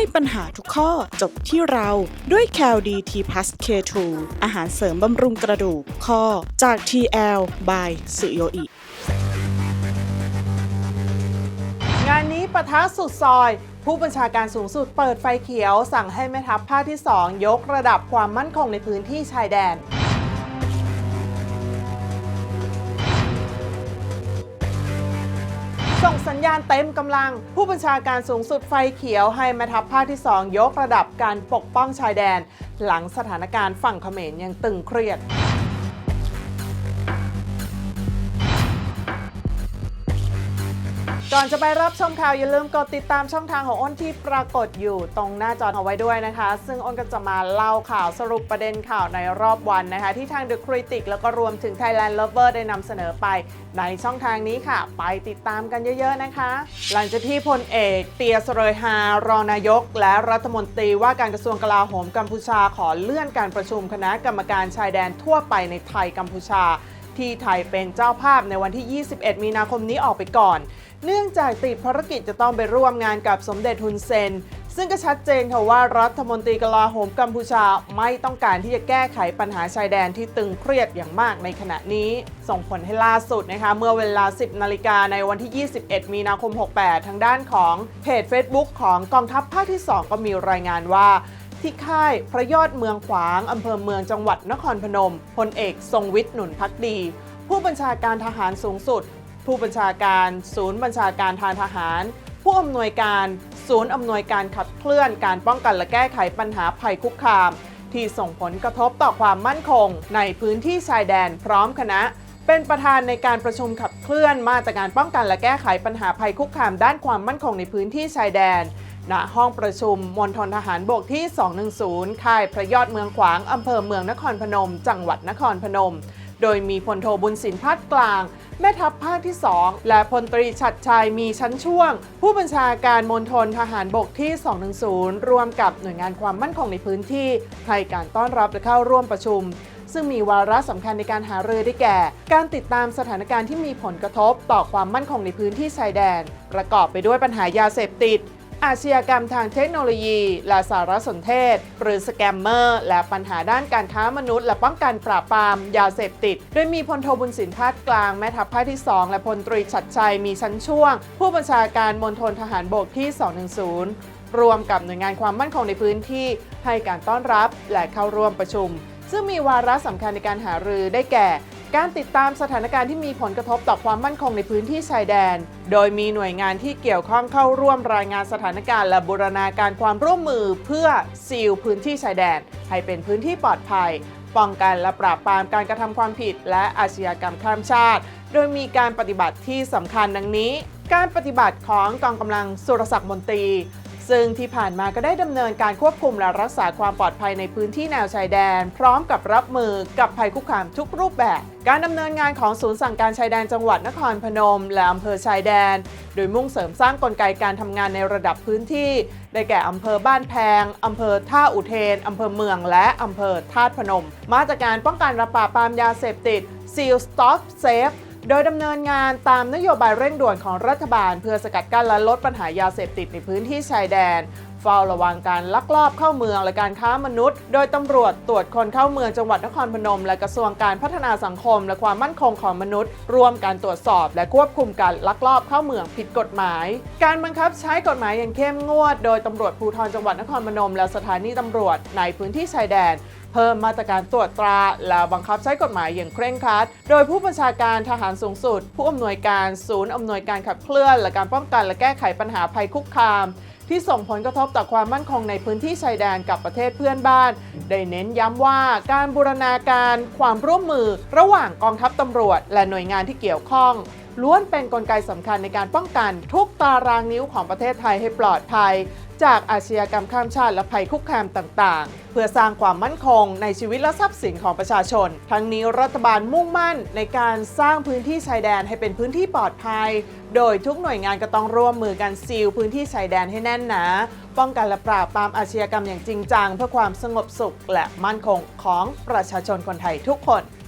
ให้ปัญหาทุกข้อจบที่เราด้วย c a l d t p l u s K2 อาหารเสริมบำรุงกระดูกข้อจาก TL by สุโยอิงานนี้ปะทะสุดซอย ผู้บัญชาการสูงสุดเปิดไฟเขียว สั่งให้แม่ทัพภาคที่ 2 ยกระดับความมั่นคงในพื้นที่ชายแดน ส่งสัญญาณเต็มกำลัง ผู้บัญชาการสูงสุดไฟเขียวให้แม่ทัพภาคที่ 2 ยกระดับการปกป้องชายแดน หลังสถานการณ์ฝั่งเขมรยังตึงเครียด ก่อนจะไปรับชมข่าวอย่าลืมกดติดตามช่องทางของอ้นที่ปรากฏอยู่ตรงหน้าจอเอาไว้ด้วยนะคะ ซึ่งอ้นก็จะมาเล่าข่าวสรุปประเด็นข่าวในรอบวันนะคะ ที่ทาง The Critic แล้วก็รวมถึง Thailand Lover ได้นำเสนอไป ในช่องทางนี้ค่ะ ไปติดตามกันเยอะๆนะคะ หลังจากที่พลเอกเตียสเรยฮารองนายก และรัฐมนตรีว่าการกระทรวงกลาโหมกัมพูชาขอเลื่อนการประชุมคณะกรรมการชายแดนทั่วไปในไทยกัมพูชา ที่ไทยเป็นเจ้าภาพในวันที่ 21 มีนาคมนี้ออกไปก่อน เนื่องจากติดภารกิจจะต้องไปร่วมงานกับสมเด็จฮุนเซน ซึ่งก็ชัดเจนค่ะว่ารัฐมนตรีกลาโหมกัมพูชาไม่ต้องการที่จะแก้ไขปัญหาชายแดนที่ตึงเครียดอย่างมากในขณะนี้ ส่งผลให้ล่าสุดนะคะเมื่อเวลา 10 นาฬิกาในวันที่ 21 มีนาคม 68 ทางด้านของเพจ Facebook ของกองทัพภาคที่ 2 ก็มีรายงานว่าที่ค่ายพระยอดเมืองขวาง อำเภอเมืองจังหวัดนครพนมพลเอกทรงวิทย์หนุนพักดี ผู้บัญชาการทหารสูงสุด ผู้บัญชาการ ศูนย์บัญชาการทางทหาร ผู้อำนวยการ ศูนย์อำนวยการขับเคลื่อนการป้องกันและแก้ไขปัญหาภัยคุกคาม ที่ส่งผลกระทบต่อความมั่นคง ในพื้นที่ชายแดนพร้อมคณะ เป็นประธานในการประชุมขับเคลื่อนมาตรการป้องกันและแก้ไขปัญหาภัยคุกคามด้านความมั่นคงในพื้นที่ชายแดนณห้องประชุมมณฑลทหารบกที่ 210 ค่ายพระยอดเมืองขวาง อำเภอเมืองนครพนม จังหวัดนครพนม โดยมีพลโทบุญสินพัดกลาง แม่ทัพภาคที่ 2 และพลตรีชัดชัยมีชั้นช่วง ผู้บัญชาการมณฑลทหารบกที่ 210ร่วมกับหน่วยงานความมั่นคงในพื้นที่ให้การต้อนรับและเข้าร่วมประชุมซึ่งมีวาระสำคัญในการหารือได้แก่ การติดตามสถานการณ์ที่มีผลกระทบต่อความมั่นคงในพื้นที่ชายแดน ประกอบไปด้วยปัญหายาเสพติด อาชญากรรมทางเทคโนโลยี และสารสนเทศ หรือสแกมเมอร์ และปัญหาด้านการค้ามนุษย์ และป้องกันปราบปราม ยาเสพติด โดยมีพลโทบุญสินพาดกลางแม่ทัพภาคที่ 2 และพลตรีชัดชัยมีชั้นช่วง ผู้บัญชาการมณฑลทหารบกที่ 210 รวมกับหน่วยงานความมั่นคงในพื้นที่ ให้การต้อนรับและเข้าร่วมประชุม ซึ่งมีวาระสำคัญในการหารือได้แก่ การติดตามสถานการณ์ที่มีผลกระทบต่อความมั่นคงในพื้นที่ชายแดน โดยมีหน่วยงานที่เกี่ยวข้องเข้าร่วมรายงานสถานการณ์และบูรณาการความร่วมมือเพื่อซีลพื้นที่ชายแดน ให้เป็นพื้นที่ปลอดภัย ป้องกันและปราบปรามการกระทำความผิดและอาชญากรรมข้ามชาติ โดยมีการปฏิบัติที่สำคัญดังนี้ การปฏิบัติของกองกำลังสุรศักดิ์มนตรี ซึ่งที่ผ่านมาก็ได้ดำเนินการควบคุมและรักษาความปลอดภัยในพื้นที่แนวชายแดน พร้อมกับรับมือกับภัยคุกคามทุกรูปแบบ การดำเนินงานของศูนย์สั่งการชายแดนจังหวัดนครพนม และอำเภอชายแดน โดยมุ่งเสริมสร้างกลไกการทำงานในระดับพื้นที่ ได้แก่อำเภอบ้านแพงอำเภอท่าอุเทนอำเภอเมือง และอำเภอธาตุพนม มาตรการป้องกันและปราบปรามยาเสพติด Seal Stop Safe โดยดำเนินงานตามนโยบายเร่งด่วนของรัฐบาล เพื่อสกัดกั้นและลดปัญหายาเสพติดในพื้นที่ชายแดนเฝ้าระวังการลักลอบเข้าเมืองและการค้ามนุษย์ โดยตำรวจตรวจคนเข้าเมืองจังหวัดนครพนม และกระทรวงการพัฒนาสังคม และความมั่นคงของมนุษย์ ร่วมการตรวจสอบ และควบคุมการลักลอบเข้าเมืองผิดกฎหมาย การบังคับใช้กฎหมายอย่างเข้มงวด โดยตำรวจภูธรจังหวัดนครพนม และสถานีตำรวจในพื้นที่ชายแดนเพิ่มมาตรการตรวจตราและบังคับใช้กฎหมายอย่างเคร่งครัด โดยผู้บัญชาการทหารสูงสุด ผู้อำนวยการศูนย์อำนวยการขับเคลื่อน และการป้องกันและแก้ไขปัญหาภัยคุกคาม ที่ส่งผลกระทบต่อความมั่นคงในพื้นที่ชายแดนกับประเทศเพื่อนบ้าน ได้เน้นย้ำว่าการบูรณาการความร่วมมือ ระหว่างกองทัพตำรวจ และหน่วยงานที่เกี่ยวข้องล้วนเป็นนกลไกสำคัญในการป้องกันทุกตารางนิ้วของประเทศไทยให้ปลอดภัย จากอาชญากรรมข้ามชาติและภัยคุกคามต่างๆ เพื่อสร้างความมั่นคงในชีวิตและทรัพย์สินของประชาชน ทั้งนี้รัฐบาลมุ่งมั่นในการสร้างพื้นที่ชายแดนให้เป็นพื้นที่ปลอดภัย โดยทุกหน่วยงานก็ต้องร่วมมือกันซีลพื้นที่ชายแดนให้แน่นหนา ป้องกันและปราบปรามอาชญากรรมอย่างจริงจังเพื่อความสงบสุขและมั่นคงของประชาชนคนไทยทุกคน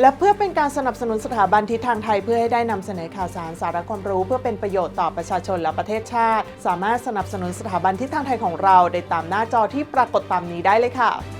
และเพื่อเป็นการสนับสนุนสถาบันทิศทางไทยเพื่อให้ได้นำเสนอข่าวสารสาระความรู้ เพื่อเป็นประโยชน์ต่อประชาชนและประเทศชาติ สามารถสนับสนุนสถาบันทิศทางไทยของเราได้ตามหน้าจอที่ปรากฏตามนี้ได้เลยค่ะ